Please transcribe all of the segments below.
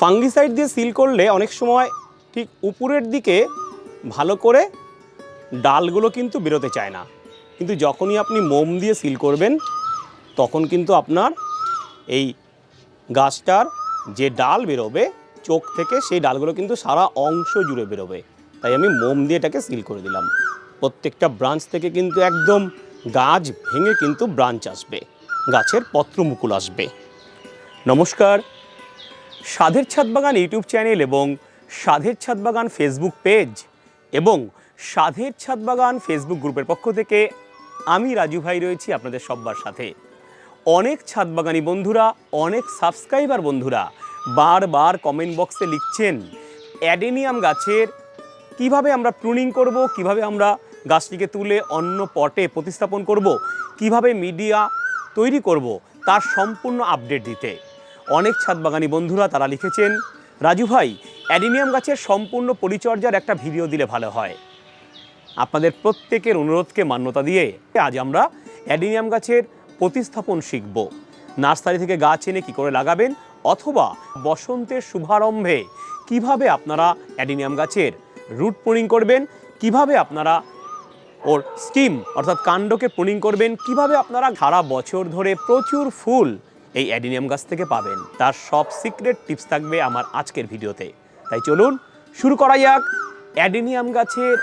Fungicide দিয়ে seal করলে অনেক সময় ঠিক উপরের দিকে ভালো করে ডালগুলো কিন্তু বেরোতে চায় না। কিন্তু যখনই আপনি মোম দিয়ে সিল করবেন, তখন কিন্তু আপনার এই গাছটার যে ডাল বেরোবে, চোখ থেকে সেই ডালগুলো কিন্তু সারা অংশ জুড়ে বেরোবে। তাই আমি মোম দিয়ে এটাকে সিল করে দিলাম। প্রত্যেকটা ব্রাঞ্চ থেকে কিন্তু একদম গাছ ভেঙে কিন্তু ব্রাঞ্চ আসবে। গাছের পত্রমুকুল আসবে। নমস্কার। সাধের ছাদ বাগান ইউটিউব চ্যানেল এবং সাধের ছাদ বাগান ফেসবুক পেজ এবং সাধের ছাদ বাগান ফেসবুক গ্রুপের পক্ষ থেকে আমি রাজু ভাই রয়েছি আপনাদের সব্বার সাথে। অনেক ছাদ বাগানি বন্ধুরা, অনেক সাবস্ক্রাইবার বন্ধুরা বারবার কমেন্ট বক্সে লিখছেন, অ্যাডেনিয়াম গাছের কীভাবে আমরা প্রুনিং করব, কীভাবে আমরা গাছটিকে তুলে অন্য পটে প্রতিস্থাপন করব, কীভাবে মিডিয়া তৈরি করব, তার সম্পূর্ণ আপডেট দিতে। অনেক ছাদ বাগানি বন্ধুরা তারা লিখেছেন, রাজু ভাই, অ্যাডিনিয়াম গাছের সম্পূর্ণ পরিচর্যার একটা ভিডিও দিলে ভালো হয়। আপনাদের প্রত্যেকের অনুরোধকে মান্যতা দিয়ে আজ আমরা অ্যাডিনিয়াম গাছের প্রতিস্থাপন শিখব। নার্সারি থেকে গাছ এনে কী করে লাগাবেন অথবা বসন্তের শুভারম্ভে কীভাবে আপনারা অ্যাডিনিয়াম গাছের রুট প্রুনিং করবেন, কীভাবে আপনারা ওর স্কিম অর্থাৎ কাণ্ডকে প্রুনিং করবেন, কীভাবে আপনারা সারা বছর ধরে প্রচুর ফুল এই অ্যাডিনিয়াম গাছ থেকে পাবেন। তার সব সিক্রেট টিপস থাকবে আমার আজকের ভিডিওতে। তাই চলুন, শুরু করা যাক। অ্যাডিনিয়াম গাছের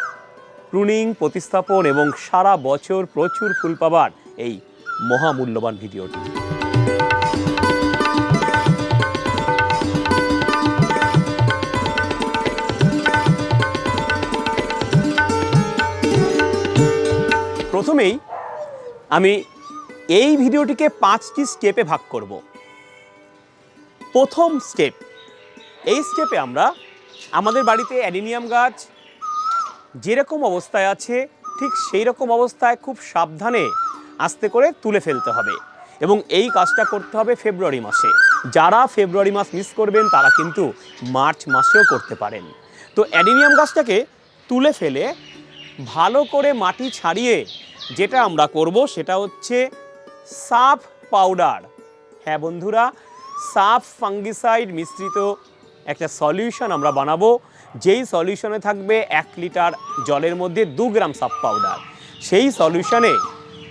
প্রুনিং প্রতিস্থাপন এবং সারা বছর প্রচুর ফুল পাবার এই মহামূল্যবান ভিডিওটি। প্রথমেই আমি এই ভিডিওটিকে পাঁচটি স্টেপে ভাগ করব। প্রথম স্টেপ, এই স্টেপে আমরা আমাদের বাড়িতে অ্যাডিনিয়াম গাছ যেরকম অবস্থায় আছে, ঠিক সেই রকম অবস্থায় খুব সাবধানে আস্তে করে তুলে ফেলতে হবে এবং এই কাজটা করতে হবে ফেব্রুয়ারি মাসে। যারা ফেব্রুয়ারি মাস মিস করবেন, তারা কিন্তু মার্চ মাসেও করতে পারেন। তো অ্যাডিনিয়াম গাছটাকে তুলে ফেলে ভালো করে মাটি ছাড়িয়ে যেটা আমরা করব সেটা হচ্ছে সাফ পাউডার। হ্যাঁ বন্ধুরা, সাফ ফাঙ্গিসাইড মিশ্রিত একটা সলিউশন আমরা বানাবো। যেই সলিউশনে থাকবে এক লিটার জলের মধ্যে দু গ্রাম সাফ পাউডার। সেই সলিউশনে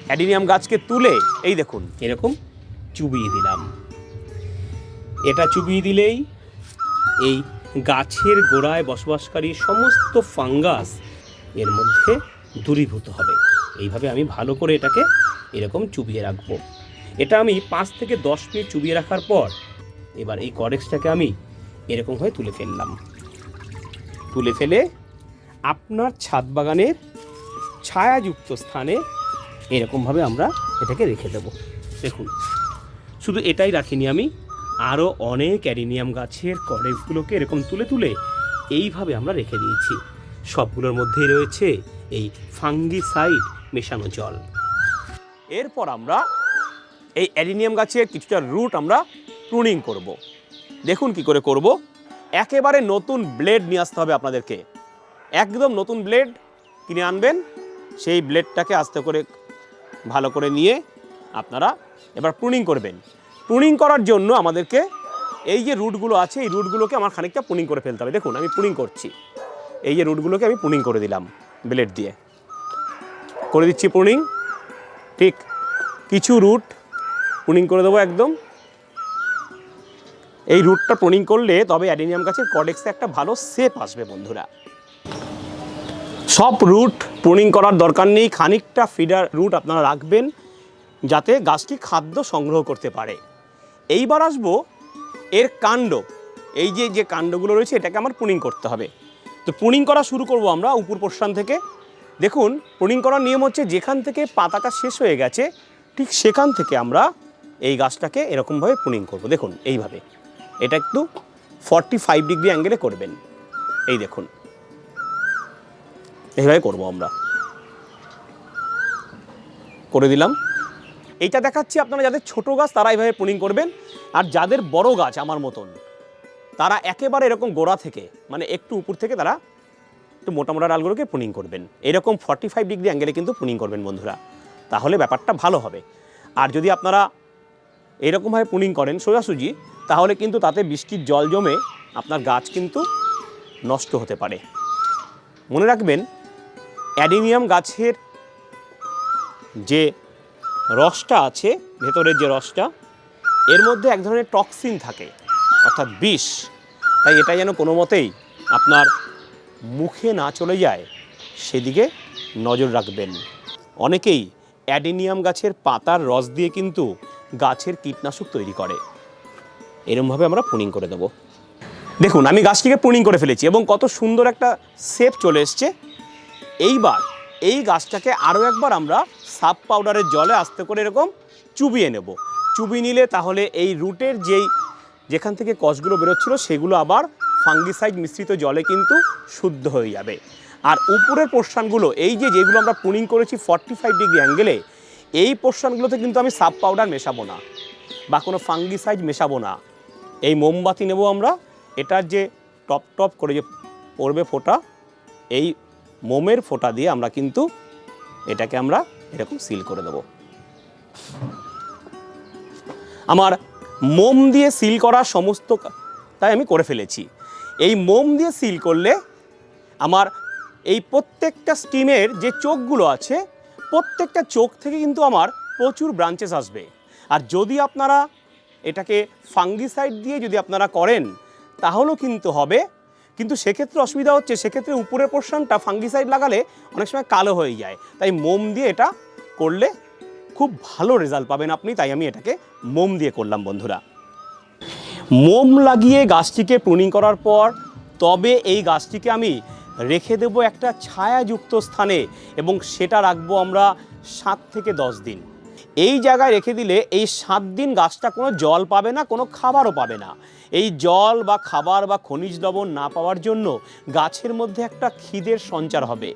অ্যাডিনিয়াম গাছকে তুলে, এই দেখুন, এরকম চুবিয়ে দিলাম। এটা চুবিয়ে দিলেই এই গাছের গোড়ায় বসবাসকারী সমস্ত ফাঙ্গাস এর মধ্যে দূরীভূত হবে। এইভাবে আমি ভালো করে এটাকে এরকম চুবিয়ে রাখব। এটা আমি পাঁচ থেকে দশ মিনিট চুবিয়ে রাখার পর এবার এই করেক্সটাকে আমি এরকমভাবে তুলে ফেললাম। তুলে ফেলে আপনার ছাদ বাগানের ছায়াযুক্ত স্থানে এরকমভাবে আমরা এটাকে রেখে দেব। দেখুন, শুধু এটাই রাখিনি আমি, আরও অনেক অ্যাডিনিয়াম গাছের করেক্সগুলোকে এরকম তুলে তুলে এইভাবে আমরা রেখে দিয়েছি। সবগুলোর মধ্যেই রয়েছে এই ফাঙ্গিসাইড মেশানো জল। এরপর আমরা এই অ্যাডিনিয়াম গাছের কিছুটা রুট আমরা প্রুনিং করব। দেখুন কি করে করব। একেবারে নতুন ব্লেড নিয়ে আসতে হবে আপনাদেরকে। একদম নতুন ব্লেড কিনে আনবেন, সেই ব্লেডটাকে আস্তে করে ভালো করে নিয়ে আপনারা এবার প্রুনিং করবেন। প্রুনিং করার জন্য আমাদেরকে এই যে রুটগুলো আছে, এই রুটগুলোকে আমার খানিকটা প্রুনিং করে ফেলতে হবে। দেখুন, আমি প্রুনিং করছি। এই যে রুটগুলোকে আমি প্রুনিং করে দিলাম। ব্লেড দিয়ে। করে দিচ্ছি প্রুনিং ঠিক, কিছু রুট প্রুনিং করে দেবো একদম। এই রুটটা প্রুনিং করলে তবে অ্যাডিনিয়াম গাছের কডেক্সে একটা ভালো শেপ আসবে বন্ধুরা। সব রুট প্রুনিং করার দরকার নেই, খানিকটা ফিডার রুট আপনারা রাখবেন যাতে গাছটি খাদ্য সংগ্রহ করতে পারে। এইবার আসব এর কাণ্ড। এই যে যে কাণ্ডগুলো রয়েছে, এটাকে আমার পুনিং করতে হবে। তো পুনিং করা শুরু করব আমরা উপর পোর্শন থেকে। দেখুন পুনিং করার নিয়ম হচ্ছে যেখান থেকে পাতাটা শেষ হয়ে গেছে, ঠিক সেখান থেকে আমরা এই গাছটাকে এরকমভাবে পুনিং করব। দেখুন, এইভাবে। এটা একটু ফর্টি ফাইভ ডিগ্রি অ্যাঙ্গেলে করবেন। এই দেখুন। এইভাবে করব আমরা। করে দিলাম। এইটা দেখাচ্ছি আপনারা যাদের ছোট গাছ তারা এইভাবে পুনিং করবেন। আর যাদের বড় গাছ আমার মতন তারা একেবারে এরকম গোড়া থেকে মানে একটু উপর থেকে তারা একটু মোটা মোটা ডালগুলোকে পুনিং করবেন। এরকম ফর্টি ফাইভ ডিগ্রি অ্যাঙ্গেলে কিন্তু পুনিং করবেন বন্ধুরা। তাহলে ব্যাপারটা ভালো হবে। আর যদি আপনারা এরকমভাবে পুনিং করেন সোজাসুজি তাহলে কিন্তু তাতে বৃষ্টির জল জমে আপনার গাছ কিন্তু নষ্ট হতে পারে। মনে রাখবেন, অ্যাডিনিয়াম গাছের যে রসটা আছে, ভেতরের যে রসটা, এর মধ্যে এক ধরনের টক্সিন থাকে। অর্থাৎ বিষ। তাই এটা যেন কোনো মতেই আপনার মুখে না চলে যায়, সেদিকে নজর রাখবেন। অনেকেই অ্যাডিনিয়াম গাছের পাতার রস দিয়ে কিন্তু গাছের কীটনাশক তৈরি করে। এরমভাবে আমরা পুনিং করে দেবো। দেখুন, আমি গাছটিকে পুনিং করে ফেলেছি এবং কত সুন্দর একটা শেপ চলে এসছে। এইবার এই গাছটাকে আরও একবার আমরা সাব পাউডারের জলে আস্তে করে এরকম চুবিয়ে নেব। চুবিয়ে নিলে তাহলে এই রুটের যেই যেখান থেকে কষগুলো বেরোচ্ছিল, সেগুলো আবার ফাঙ্গিসাইড মিশ্রিত জলে কিন্তু শুদ্ধ হয়ে যাবে। আর উপরের পোর্শনগুলো এই যে যেগুলো আমরা পুনিং করেছি ফর্টি ফাইভ ডিগ্রি অ্যাঙ্গেলে এই পোর্শনগুলোতে কিন্তু আমি সাব পাউডার মেশাবো না বা কোনো ফাঙ্গিসাইড মেশাবো না। এই মোমবাতি নেব আমরা, এটার যে টপ টপ করে যে পড়বে ফোঁটা, এই মোমের ফোঁটা দিয়ে আমরা কিন্তু এটাকে আমরা এরকম সিল করে দেব। আমার মোম দিয়ে সিল করা সমস্ত তাই আমি করে ফেলেছি। এই মোম দিয়ে সিল করলে আমার এই প্রত্যেকটা স্টিমের যে চোখগুলো আছে, প্রত্যেকটা চোখ থেকে কিন্তু আমার প্রচুর ব্রাঞ্চেস আসবে। আর যদি আপনারা এটাকে ফাঙ্গিসাইড দিয়ে যদি আপনারা করেন, তাহলেও কিন্তু হবে। কিন্তু সেক্ষেত্রে অসুবিধা হচ্ছে, সেক্ষেত্রে উপরের পোর্শনটা ফাঙ্গিসাইড লাগালে অনেক সময় কালো হয়ে যায়। তাই মোম দিয়ে এটা করলে খুব ভালো রেজাল্ট পাবেন আপনি, তাই আমি এটাকে মোম দিয়ে করলাম বন্ধুরা। মোম লাগিয়ে গাছটিকে প্রুনিং করার পর তবে এই গাছটিকে আমি রেখে দেব একটা ছায়াযুক্ত স্থানে এবং সেটা রাখব আমরা সাত থেকে দশ দিন। এই জায়গায় রেখে দিলে এই সাত দিন গাছটা কোনো জল পাবে না, কোনো খাবারও পাবে না। এই জল বা খাবার বা খনিজ লবণ না পাওয়ার জন্য গাছের মধ্যে একটা খিদের সঞ্চার হবে।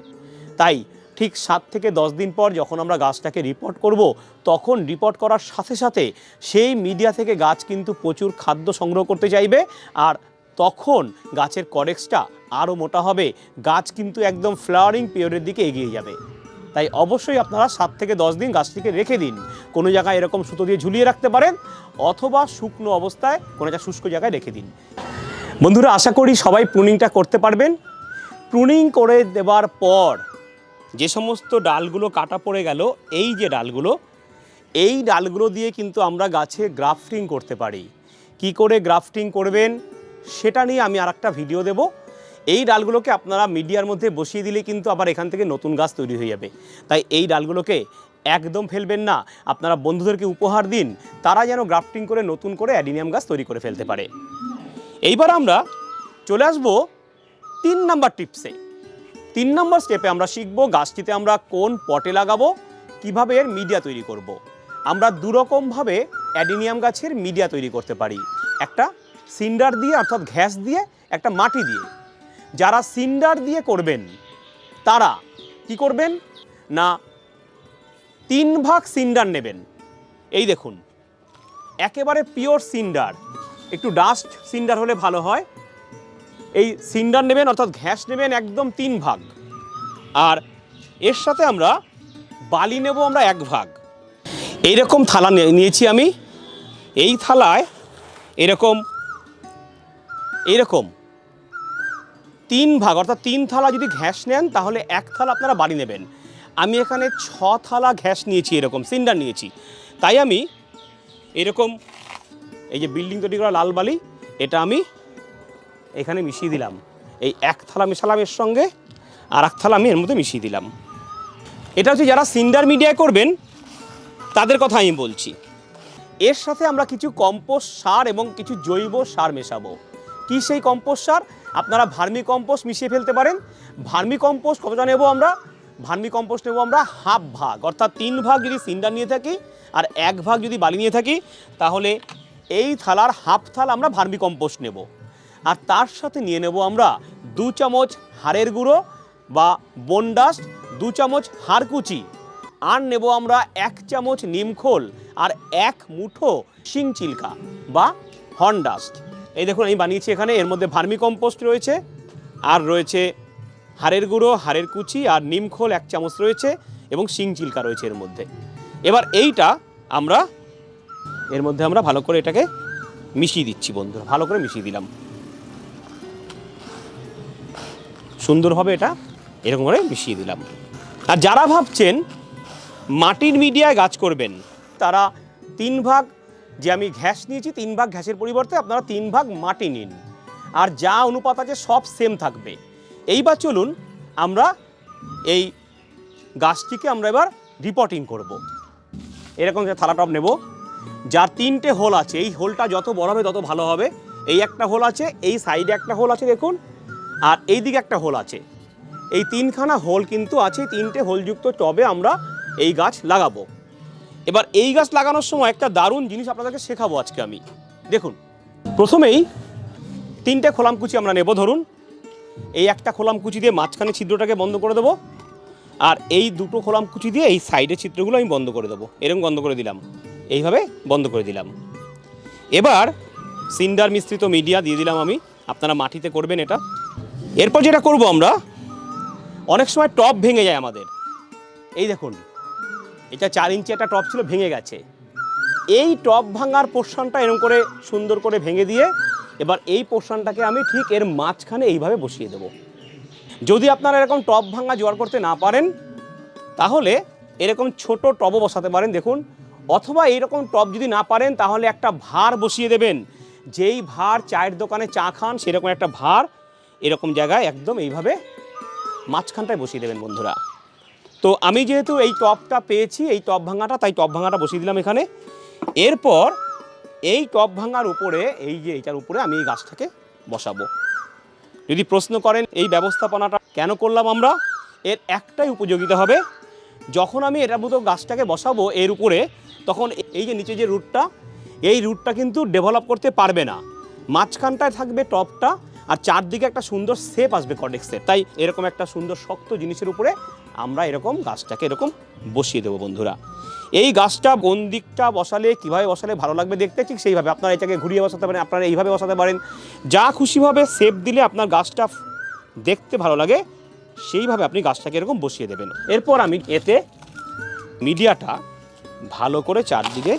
তাই ঠিক সাত থেকে দশ দিন পর যখন আমরা গাছটাকে রিপোর্ট করব, তখন রিপোর্ট করার সাথে সাথে সেই মিডিয়া থেকে গাছ কিন্তু প্রচুর খাদ্য সংগ্রহ করতে চাইবে আর তখন গাছের করেক্সটা আরও মোটা হবে। গাছ কিন্তু একদম ফ্লাওয়ারিং পিরিয়ডের দিকে এগিয়ে যাবে। তাই অবশ্যই আপনারা সাত থেকে দশ দিন গাছটিকে রেখে দিন। কোনো জায়গায় এরকম সুতো দিয়ে ঝুলিয়ে রাখতে পারেন অথবা শুকনো অবস্থায় কোনো একটা শুষ্ক জায়গায় রেখে দিন। বন্ধুরা, আশা করি সবাই প্রুনিংটা করতে পারবেন। প্রুনিং করে দেবার পর যে সমস্ত ডালগুলো কাটা পড়ে গেল, এই যে ডালগুলো, এই ডালগুলো দিয়ে কিন্তু আমরা গাছে গ্রাফটিং করতে পারি। কি করে গ্রাফটিং করবেন, সেটা নিয়ে আমি আর একটা ভিডিও দেব। এই ডালগুলোকে আপনারা মিডিয়ার মধ্যে বসিয়ে দিলে কিন্তু আবার এখান থেকে নতুন গাছ তৈরি হয়ে যাবে। তাই এই ডালগুলোকে একদম ফেলবেন না। আপনারা বন্ধুদেরকে উপহার দিন, তারা যেন গ্রাফটিং করে নতুন করে অ্যাডিনিয়াম গাছ তৈরি করে ফেলতে পারে। এইবার আমরা চলে আসব তিন নাম্বার টিপসে। তিন নম্বর স্টেপে আমরা শিখব গাছটিতে আমরা কোন পটে লাগাবো, কীভাবে এর মিডিয়া তৈরি করব। আমরা দুরকমভাবে অ্যাডিনিয়াম গাছের মিডিয়া তৈরি করতে পারি। একটা সিন্ডার দিয়ে, অর্থাৎ ঘ্যাস দিয়ে, একটা মাটি দিয়ে। যারা সিন্ডার দিয়ে করবেন, তারা কি করবেন? না, তিন ভাগ সিন্ডার নেবেন। এই দেখুন, একেবারে পিওর সিন্ডার। একটু ডাস্ট সিন্ডার হলে ভালো হয়। এই সিন্ডার নেবেন, অর্থাৎ ঘ্যাস নেবেন একদম তিন ভাগ। আর এর সাথে আমরা বালি নেব আমরা এক ভাগ। এইরকম থালা নিয়েছি আমি। এই থালায় এরকম এরকম তিন ভাগ, অর্থাৎ তিন থালা যদি ঘ্যাস নেন, তাহলে এক থালা আপনারা বাড়ি নেবেন। আমি এখানে ছ থালা ঘ্যাস নিয়েছি, এরকম সিন্ডার নিয়েছি। তাই আমি এরকম, এই যে বিল্ডিং তৈরি করা লাল বালি, এটা আমি এখানে মিশিয়ে দিলাম। এই এক থালা মেশালাম এর সঙ্গে আর এক থালা আমি এর মধ্যে মিশিয়ে দিলাম। এটা হচ্ছে যারা সিন্ডার মিডিয়ায় করবেন, তাদের কথা আমি বলছি। এর সাথে আমরা কিছু কম্পোস্ট সার এবং কিছু জৈব সার মেশাবো। কি সেই কম্পোস্ট সার? আপনারা ভার্মি কম্পোস্ট মিশিয়ে ফেলতে পারেন। ভার্মি কম্পোস্ট কতটা নেব আমরা? ভার্মি কম্পোস্ট নেব আমরা হাফ ভাগ, অর্থাৎ তিন ভাগ যদি সিন্ডার নিয়ে থাকি আর এক ভাগ যদি বালি নিয়ে থাকি, তাহলে এই থালার হাফ থাল আমরা ভার্মি কম্পোস্ট নেব। আর তার সাথে নিয়ে নেব আমরা দু চামচ হাড়ের গুঁড়ো বা বনডাস্ট দু চামচ হাড়কুচি আর নেব আমরা এক চামচ নিমখোল আর এক মুঠো শিং চিল্কা বা হর্নডাস্ট এই দেখুন, আমি বানিয়েছি এখানে, এর মধ্যে ভার্মি কম্পোস্ট রয়েছে, আর রয়েছে হাড়ের গুঁড়ো, হাড়ের কুচি আর নিমখোল এক চামচ রয়েছে এবং শিং চিল্কা রয়েছে এর মধ্যে। এবার এইটা আমরা, এর মধ্যে আমরা ভালো করে এটাকে মিশিয়ে দিচ্ছি বন্ধুরা, ভালো করে মিশিয়ে দিলাম। সুন্দরভাবে এটা, এরকম করে মিশিয়ে দিলাম। আর যারা ভাবছেন মাটির মিডিয়ায় গাছ করবেন, তারা তিন ভাগ যে আমি ঘ্যাস নিয়েছি, তিন ভাগ ঘ্যাসের পরিবর্তে আপনারা তিন ভাগ মাটি নিন। আর যা অনুপাত আছে সব সেম থাকবে। এইবার চলুন আমরা এই গাছটিকে আমরা এবার রিপোর্টিং করব। এরকম যে থালা টপ নেব, যার তিনটে হোল আছে। এই হোলটা যত বড় হবে, তত ভালো হবে। এই একটা হোল আছে, এই সাইডে একটা হোল আছে, দেখুন। আর এই দিকে একটা হোল আছে। এই তিনখানা হোল কিন্তু আছে, তিনটে হোলযুক্ত টবে আমরা এই গাছ লাগাবো। এবার এই গাছ লাগানোর সময় একটা দারুণ জিনিস আপনাদেরকে শেখাবো আজকে আমি। দেখুন, প্রথমেই তিনটে খোলামকুচি আমরা নেব ধরুন। এই একটা খোলামকুচি দিয়ে মাঝখানে ছিদ্রটাকে বন্ধ করে দেবো। আর এই দুটো খোলামকুচি দিয়ে এই সাইডের ছিদ্রগুলো আমি বন্ধ করে দেবো। এরকম বন্ধ করে দিলাম। এইভাবে বন্ধ করে দিলাম। এবার সিন্ডার মিশ্রিত মিডিয়া দিয়ে দিলাম আমি। আপনারা মাটিতে করবেন এটা। এরপর যেটা করব আমরা, অনেক সময় টপ ভেঙে যায় আমাদের। এই দেখুন, এটা চার ইঞ্চি একটা টপ ছিল, ভেঙে গেছে। এই টপ ভাঙার পোর্শনটা এরকম করে সুন্দর করে ভেঙে দিয়ে, এবার এই পোর্শনটাকে আমি ঠিক এর মাঝখানে এইভাবে বসিয়ে দেবো। যদি আপনারা এরকম টপ ভাঙা জোয়ার করতে না পারেন, তাহলে এরকম ছোট টবও বসাতে পারেন, দেখুন। অথবা এইরকম টব যদি না পারেন, তাহলে একটা ভার বসিয়ে দেবেন। যেই ভার চায়ের দোকানে চা খান, সেরকম একটা ভার এরকম জায়গায় একদম এইভাবে মাঝখানটায় বসিয়ে দেবেন বন্ধুরা। তো আমি যেহেতু এই টপটা পেয়েছি, এই টপ ভাঙাটা, তাই টপ ভাঙাটা বসিয়ে দিলাম এখানে। এরপর এই টপ ভাঙার উপরে, এই যে এইটার উপরে আমি এই গাছটাকে বসাবো। যদি প্রশ্ন করেন এই ব্যবস্থাপনাটা কেন করলাম আমরা, এর একটাই উপযোগিতা হবে, যখন আমি এটার মতো গাছটাকে বসাবো এর উপরে, তখন এই যে নিচে যে রুটটা এই রুটটা কিন্তু ডেভেলপ করতে পারবে না। মাঝখানটায় থাকবে টপটা আর চারদিকে একটা সুন্দর শেপ আসবে কডেক্সের তাই এরকম একটা সুন্দর শক্ত জিনিসের উপরে আমরা এরকম গাছটাকে এরকম বসিয়ে দেবো বন্ধুরা। এই গাছটা কোন দিকটা বসালে, কীভাবে বসালে ভালো লাগবে দেখতে? ঠিক সেইভাবে আপনারা এটাকে ঘুরিয়ে বসাতে পারেন, আপনারা এইভাবে বসাতে পারেন। যা খুশিভাবে শেপ দিলে আপনার গাছটা দেখতে ভালো লাগে, সেইভাবে আপনি গাছটাকে এরকম বসিয়ে দেবেন। এরপর আমি এতে মিডিয়াটা ভালো করে চারদিকে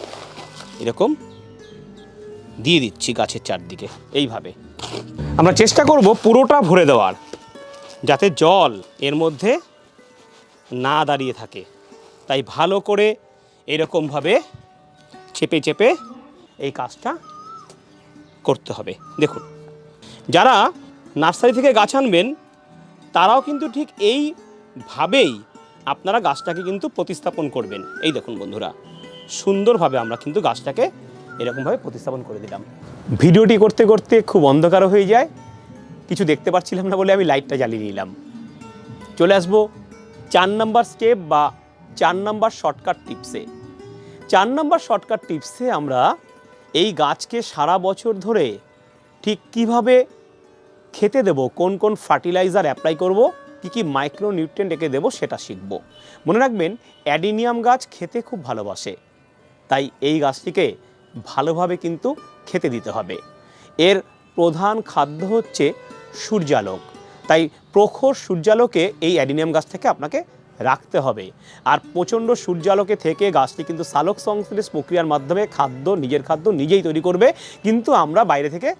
এরকম দিয়ে দিচ্ছি গাছের চারদিকে, এইভাবে। আমরা চেষ্টা করব পুরোটা ভরে দেওয়ার, যাতে জল এর মধ্যে না দাঁড়িয়ে থাকে। তাই ভালো করে এরকমভাবে চেপে চেপে এই কাজটা করতে হবে। দেখুন, যারা নার্সারি থেকে গাছ আনবেন, তারাও কিন্তু ঠিক এইভাবেই আপনারা গাছটাকে কিন্তু প্রতিস্থাপন করবেন। এই দেখুন বন্ধুরা, সুন্দরভাবে আমরা কিন্তু গাছটাকে এরকমভাবে প্রতিস্থাপন করে দিলাম। ভিডিওটি করতে করতে খুব অন্ধকার হয়ে যায়। কিছু দেখতে পাচ্ছিলাম না বলে আমি লাইটটা জ্বালিয়ে নিলাম। চলে আসব চার নাম্বার স্টেপ বা চার নাম্বার শর্টকাট টিপসে। চার নাম্বার শর্টকাট টিপসে আমরা এই গাছকে সারা বছর ধরে ঠিক কীভাবে খেতে দেব, কোন কোন ফার্টিলাইজার অ্যাপ্লাই করব, কী কী মাইক্রো নিউট্রিয়েন্ট একে দেবো সেটা শিখব। মনে রাখবেন, অ্যাডিনিয়াম গাছ খেতে খুব ভালোবাসে। তাই এই গাছটিকে ভালোভাবে কিন্তু খেতে দিতে হবে। এর প্রধান খাদ্য হচ্ছে সূর্যালোক। তাই প্রখর সূর্যালোকে এই অ্যাডিনিয়াম গাছ থেকে আপনাকে রাখতে হবে। আর প্রচণ্ড সূর্যালোকে থেকে গাছটি কিন্তু সালোক সংশ্লেষ প্রক্রিয়ার মাধ্যমে খাদ্য, নিজের খাদ্য নিজেই তৈরি করবে। কিন্তু আমরা বাইরে থেকে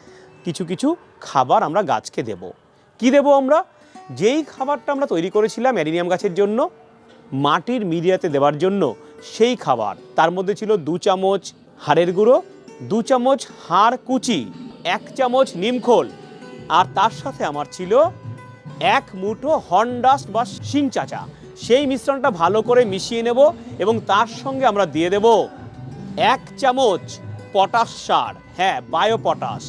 কিছু কিছু খাবার আমরা গাছকে দেব। কি দেব আমরা? যেই খাবারটা আমরা তৈরি করেছিলাম অ্যাডিনিয়াম গাছের জন্য, মাটির মিডিয়াতে দেওয়ার জন্য, সেই খাবার। তার মধ্যে ছিল দু চামচ হাড়ের গুঁড়ো, দু চামচ হাড় কুচি, এক চামচ নিমখোল আর তার সাথে আমার ছিল এক মুঠো হন্ডাস্ট বা শিং চাচা। সেই মিশ্রণটা ভালো করে মিশিয়ে নেব এবং তার সঙ্গে আমরা দিয়ে দেব এক চামচ পটাশ সার। হ্যাঁ বায়ো পটাশ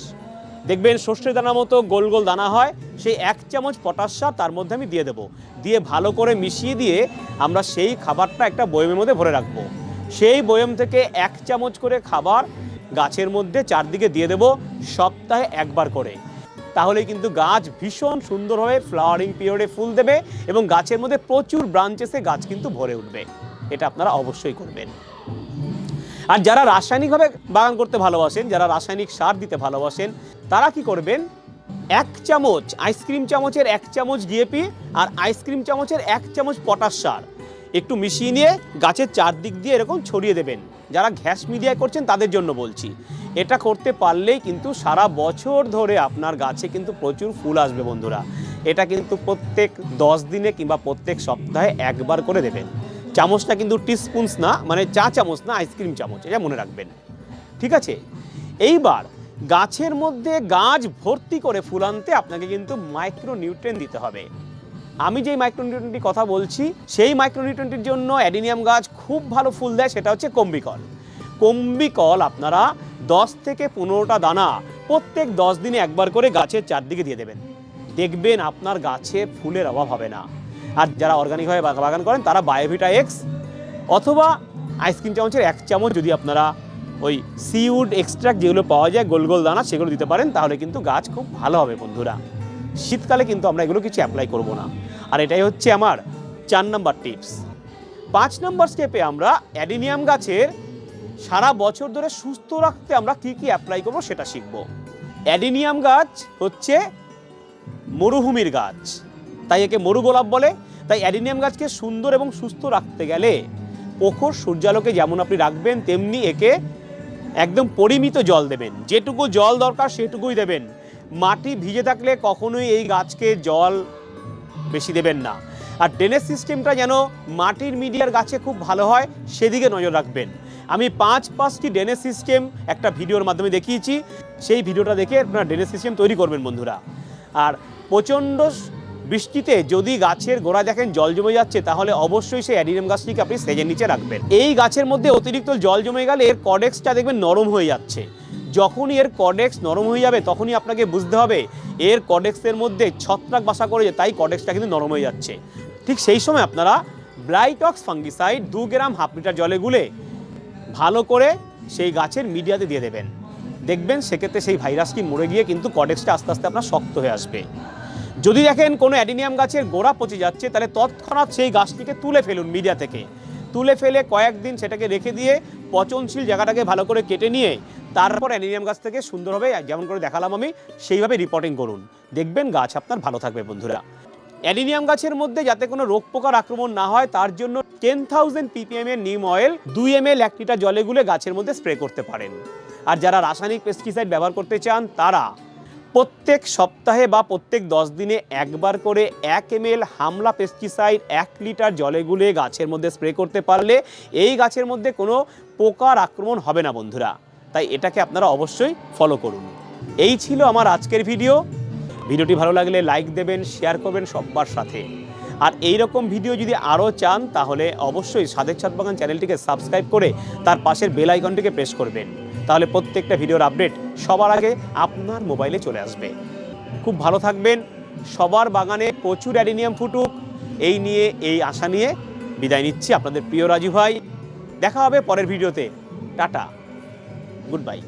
দেখবেন সর্ষে দানা মতো গোল গোল দানা হয়, সেই এক চামচ পটাশ সার তার মধ্যে আমি দিয়ে দেবো। দিয়ে ভালো করে মিশিয়ে দিয়ে আমরা সেই খাবারটা একটা বয়মের মধ্যে ভরে রাখব। সেই বয়ম থেকে এক চামচ করে খাবার গাছের মধ্যে চারদিকে দিয়ে দেবো সপ্তাহে একবার করে। তাহলে কিন্তু গাছ ভীষণ সুন্দরভাবে ফ্লাওয়ারিং পিরিয়ডে ফুল দেবে এবং গাছের মধ্যে প্রচুর ব্রাঞ্চেসে গাছ কিন্তু ভরে উঠবে। এটা আপনারা অবশ্যই করবেন। আর যারা রাসায়নিকভাবে বাগান করতে ভালোবাসেন, যারা রাসায়নিক সার দিতে ভালোবাসেন, তারা কি করবেন? এক চামচ আইসক্রিম চামচের এক চামচ ডিএপি আর আইসক্রিম চামচের এক চামচ পটাশ সার। একটু মিশিয়ে নিয়ে গাছের চারদিক দিয়ে এরকম ছড়িয়ে দেবেন। যারা ঘ্যাস মিডিয়ায় করছেন তাদের জন্য বলছি। এটা করতে পারলেই কিন্তু সারা বছর ধরে আপনার গাছে কিন্তু প্রচুর ফুল আসবে বন্ধুরা। এটা কিন্তু প্রত্যেক দশ দিনে কিংবা প্রত্যেক সপ্তাহে একবার করে দেবেন। চামচটা কিন্তু টিস্পুনস না মানে চা চামচ না আইসক্রিম চামচ, এটা মনে রাখবেন। ঠিক আছে? এইবার গাছের মধ্যে গাছ ভর্তি করে ফুল আনতে আপনাকে কিন্তু মাইক্রো নিউট্রেন দিতে হবে। আমি যেই মাইক্রোনিউট্রেনটি কথা বলছি, সেই মাইক্রোনিউট্রেনটির জন্য অ্যাডিনিয়াম গাছ খুব ভালো ফুল দেয়, সেটা হচ্ছে কম্বিকল। কম্বিকল আপনারা দশ থেকে পনেরোটা দানা প্রত্যেক দশ দিনে একবার করে গাছের চারদিকে দিয়ে দেবেন। দেখবেন আপনার গাছে ফুলের অভাব হবে না। আর যারা অর্গানিকভাবে বাগ- বাগান করেন, তারা বায়োভিটা এক্স অথবা আইসক্রিম চামচের এক চামচ যদি আপনারা ওই সিউড এক্সট্রাক্ট যেগুলো পাওয়া যায়, গোল গোল দানা, সেগুলো দিতে পারেন, তাহলে কিন্তু গাছ খুব ভালো হবে বন্ধুরা। শীতকালে কিন্তু আমরা এগুলো কিছু অ্যাপ্লাই করব না। আর এটাই হচ্ছে আমার চার নাম্বার টিপস পাঁচ নাম্বার স্টেপে আমরা অ্যাডিনিয়াম গাছের সারা বছর ধরে সুস্থ রাখতে আমরা কি কি অ্যাপ্লাই করব সেটা শিখব। অ্যাডিনিয়াম গাছ হচ্ছে মরুভূমির গাছ। তাই একে মরু গোলাপ বলে। তাই অ্যাডিনিয়াম গাছকে সুন্দর এবং সুস্থ রাখতে গেলে প্রখর সূর্যালোকে যেমন আপনি রাখবেন, তেমনি একে একদম পরিমিত জল দেবেন। যেটুকু জল দরকার সেটুকুই দেবেন। মাটি ভিজে থাকলে কখনোই এই গাছকে জল বেশি দেবেন না। আর ড্রেনেজ সিস্টেমটা যেন মাটির মিডিয়ার গাছে খুব ভালো হয়, সেদিকে নজর রাখবেন। আমি পাঁচ পাঁচটি ড্রেনেজ সিস্টেম একটা ভিডিওর মাধ্যমে দেখিয়েছি। সেই ভিডিওটা দেখে আপনারা ড্রেনেজ সিস্টেম তৈরি করবেন বন্ধুরা। আর প্রচণ্ড বৃষ্টিতে যদি গাছের গোড়া দেখেন জল জমে যাচ্ছে, তাহলে অবশ্যই সেই অ্যাডিনিয়াম গাছটিকে আপনি সেজের নিচে রাখবেন। এই গাছের মধ্যে অতিরিক্ত জল জমে গেলে এর কডেক্সটা দেখবেন নরম হয়ে যাচ্ছে। যখনই এর কডেক্স নরম হয়ে যাবে, তখনই আপনাকে বুঝতে হবে এর কডেক্সের মধ্যে ছত্রাক বাসা করে তাই কডেক্সটা কিন্তু নরম হয়ে যাচ্ছে। ঠিক সেই সময় আপনারা ব্লাইটক্স ফাঙ্গিসাইড দু গ্রাম হাফ লিটার জলে গুলে ভালো করে সেই গাছের মিডিয়াতে দিয়ে দেবেন। দেখবেন সেক্ষেত্রে সেই ভাইরাসটি মরে গিয়ে কিন্তু কডেক্সটা আস্তে আস্তে আপনার শক্ত হয়ে আসবে। যদি দেখেন কোনো অ্যাডিনিয়াম গাছের গোড়া পচে যাচ্ছে, তাহলে তৎক্ষণাৎ সেই গাছটিকে তুলে ফেলুন মিডিয়া থেকে। তুলে ফেলে কয়েকদিন সেটাকে রেখে দিয়ে পচনশীল জায়গাটাকে ভালো করে কেটে নিয়ে তারপর অ্যাডিনিয়াম গাছ থেকে সুন্দরভাবে যেমন করে দেখালাম আমি, সেইভাবে রিপোর্টিং করুন। দেখবেন গাছ আপনার ভালো থাকবে, বন্ধুরা। অ্যাডিনিয়াম গাছের মধ্যে যাতে কোনো রোগ পোকার আক্রমণ না হয়, তার জন্য টেন থাউজেন্ড পিপিএম এর নিম অয়েল দুই এম এল এক লিটার জলে গুলে গাছের মধ্যে স্প্রে করতে পারেন। আর যারা রাসায়নিক পেস্টিসাইড ব্যবহার করতে চান, তারা প্রত্যেক সপ্তাহে বা প্রত্যেক দশ দিনে একবার করে এক এম হামলা পেস্টিসাইড এক লিটার জলে গুলে গাছের মধ্যে স্প্রে করতে পারলে এই গাছের মধ্যে কোনো পোকার আক্রমণ হবে না, বন্ধুরা। তাই এটাকে আপনারা অবশ্যই ফলো করুন। এই ছিল আমার আজকের ভিডিও ভিডিওটি ভালো লাগলে লাইক দেবেন শেয়ার করবেন সব্বার সাথে। আর এই রকম ভিডিও যদি আরও চান, তাহলে অবশ্যই সাদের ছাদ বাগান চ্যানেলটিকে সাবস্ক্রাইব করে তার পাশের বেল আইকনটিকে প্রেস করবেন। তাহলে প্রত্যেকটা ভিডিওর আপডেট সবার আগে আপনার মোবাইলে চলে আসবে। খুব ভালো থাকবেন। সবার বাগানে প্রচুর অ্যাডিনিয়াম ফুটুক। এই নিয়ে, এই আশা নিয়ে বিদায় নিচ্ছি আপনাদের প্রিয় রাজু ভাই। দেখা হবে পরের ভিডিওতে টাটা। Good bye